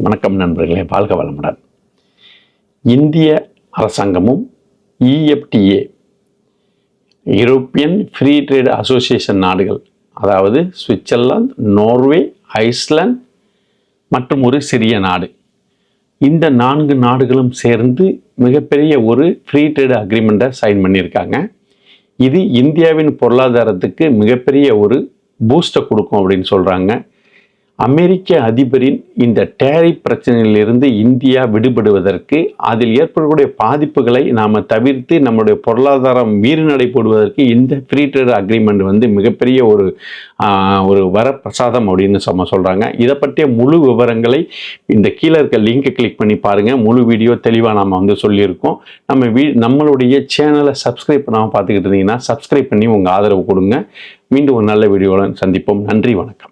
வணக்கம் நண்பர்களே வாழ்க வளமுடன். இந்திய அரசாங்கமும் EFTA European free trade association நாடுகள் அதாவது சுவிட்சர்லாந்து நோர்வே ஐஸ்லாந்து மற்றும் ஒரு சிறிய நாடு. இந்த நான்கு நாடுகளும் சேர்ந்து மிகப்பெரிய ஒரு ஃப்ரீ ட்ரேட் அக்ரிமெண்ட்டை சைன் பண்ணியிருக்காங்க. இது இந்தியாவின் பொருளாதாரத்துக்கு மிகப்பெரிய ஒரு பூஸ்ட்டை கொடுக்கும் அப்படின்னு சொல்கிறாங்க அமெரிக்க அதிபரின் இந்த டேரிப் பிரச்சனையிலிருந்து இந்தியா விடுபடுவதற்கு அதில் ஏற்படக்கூடிய பாதிப்புகளை நாம் தவிர்த்து நம்முடைய பொருளாதாரம் வீறுநடை போடுவதற்கு இந்த ஃப்ரீ ட்ரேட் அக்ரிமெண்ட் வந்து மிகப்பெரிய ஒரு ஒரு வரப்பிரசாதம் அப்படின்னு நம்ம சொல்கிறாங்க இதை பற்றிய முழு விவரங்களை இந்த கீழே இருக்க லிங்கை கிளிக் பண்ணி பாருங்கள் முழு வீடியோ தெளிவாக நாம் வந்து சொல்லியிருக்கோம். நம்ம வீ நம்மளுடைய சேனலை சப்ஸ்கிரைப் பண்ணாமல் பார்த்துக்கிட்டு இருந்தீங்கன்னா சப்ஸ்கிரைப் பண்ணி உங்கள் ஆதரவு கொடுங்க. மீண்டும் ஒரு நல்ல வீடியோவில் சந்திப்போம். நன்றி வணக்கம்.